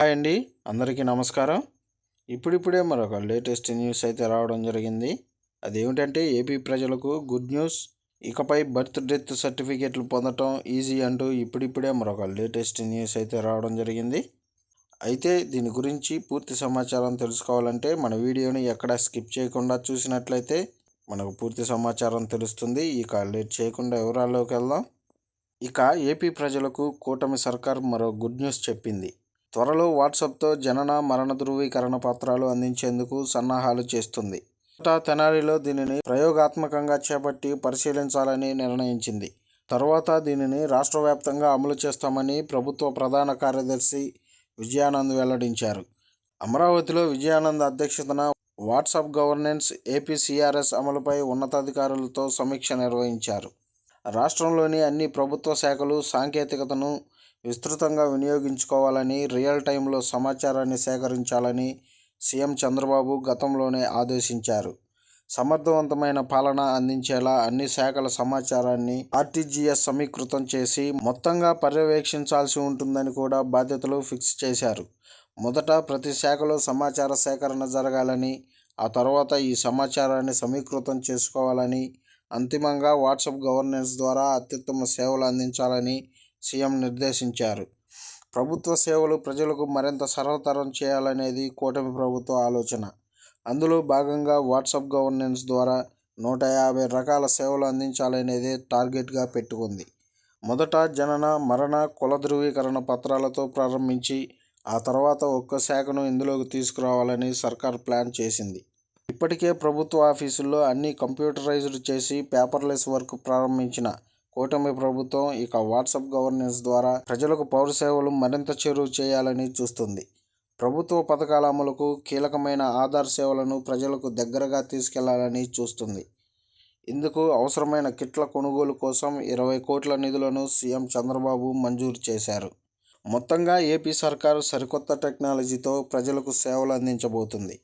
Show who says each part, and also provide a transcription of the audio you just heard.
Speaker 1: Hi అండి. అందరికీ నమస్కారం. ఇప్పుడిప్పుడే మరొక లేటెస్ట్ న్యూస్ అయితే రావడం జరిగింది. అదేమిటంటే ఏపీ ప్రజలకు గుడ్ న్యూస్. ఇకపై బర్త్ డెత్ సర్టిఫికేట్లు పొందటం ఈజీ అంటూ ఇప్పుడిప్పుడే మరొక లేటెస్ట్ న్యూస్ అయితే రావడం జరిగింది. అయితే దీని గురించి పూర్తి సమాచారం తెలుసుకోవాలంటే మన వీడియోని ఎక్కడ స్కిప్ చేయకుండా చూసినట్లయితే మనకు పూర్తి సమాచారం తెలుస్తుంది. ఇక లేట్ చేయకుండా వివరాల్లోకి వెళ్దాం. ఇక ఏపీ ప్రజలకు కూటమి సర్కార్ మరో గుడ్ న్యూస్ చెప్పింది. త్వరలో వాట్సాప్తో జనన మరణ ధృవీకరణ పత్రాలు అందించేందుకు సన్నాహాలు చేస్తుంది. తెనాలిలో దీనిని ప్రయోగాత్మకంగా చేపట్టి పరిశీలించాలని నిర్ణయించింది. తర్వాత దీనిని రాష్ట్ర వ్యాప్తంగా అమలు చేస్తామని ప్రభుత్వ ప్రధాన కార్యదర్శి విజయానంద్ వెల్లడించారు. అమరావతిలో విజయానంద్ అధ్యక్షతన వాట్సాప్ గవర్నెన్స్ ఏపీసీఆర్ఎస్ అమలుపై ఉన్నతాధికారులతో సమీక్ష నిర్వహించారు. రాష్ట్రంలోని అన్ని ప్రభుత్వ శాఖలు సాంకేతికతను విస్తృతంగా వినియోగించుకోవాలని రియల్ టైంలో సమాచారాన్ని సేకరించాలని సీఎం చంద్రబాబు గతంలోనే ఆదేశించారు. సమర్థవంతమైన పాలన అందించేలా అన్ని శాఖల సమాచారాన్ని ఆర్టీజీఎస్ సమీకృతం చేసి మొత్తంగా పర్యవేక్షించాల్సి ఉంటుందని కూడా బాధ్యతలు ఫిక్స్ చేశారు. మొదట ప్రతి శాఖలో సమాచార సేకరణ జరగాలని ఆ తర్వాత ఈ సమాచారాన్ని సమీకృతం చేసుకోవాలని అంతిమంగా వాట్సాప్ గవర్నెన్స్ ద్వారా అత్యుత్తమ సేవలు అందించాలని సీఎం నిర్దేశించారు. ప్రభుత్వ సేవలు ప్రజలకు మరింత సరళతరం చేయాలనేది కూటమి ప్రభుత్వ ఆలోచన. అందులో భాగంగా వాట్సాప్ గవర్నెన్స్ ద్వారా నూట యాభై రకాల సేవలు అందించాలనేదే టార్గెట్గా పెట్టుకుంది. మొదట జనన మరణ కుల ధృవీకరణ పత్రాలతో ప్రారంభించి ఆ తర్వాత ఒక్క శాఖను ఇందులోకి తీసుకురావాలని సర్కార్ ప్లాన్ చేసింది. ఇప్పటికే ప్రభుత్వ ఆఫీసుల్లో అన్ని కంప్యూటరైజ్డ్ చేసి పేపర్లెస్ వర్క్ ప్రారంభించిన కూటమి ప్రభుత్వం ఇక వాట్సాప్ గవర్నెన్స్ ద్వారా ప్రజలకు పౌర సేవలు మరింత చేరువ చేయాలని చూస్తుంది. ప్రభుత్వ పథకాల అమలుకు కీలకమైన ఆధార్ సేవలను ప్రజలకు దగ్గరగా తీసుకెళ్ళాలని చూస్తుంది. ఇందుకు అవసరమైన కిట్ల కొనుగోలు కోసం ఇరవై కోట్ల నిధులను సీఎం చంద్రబాబు మంజూరు చేశారు. మొత్తంగా ఏపీ సర్కారు సరికొత్త టెక్నాలజీతో ప్రజలకు సేవలు అందించబోతుంది.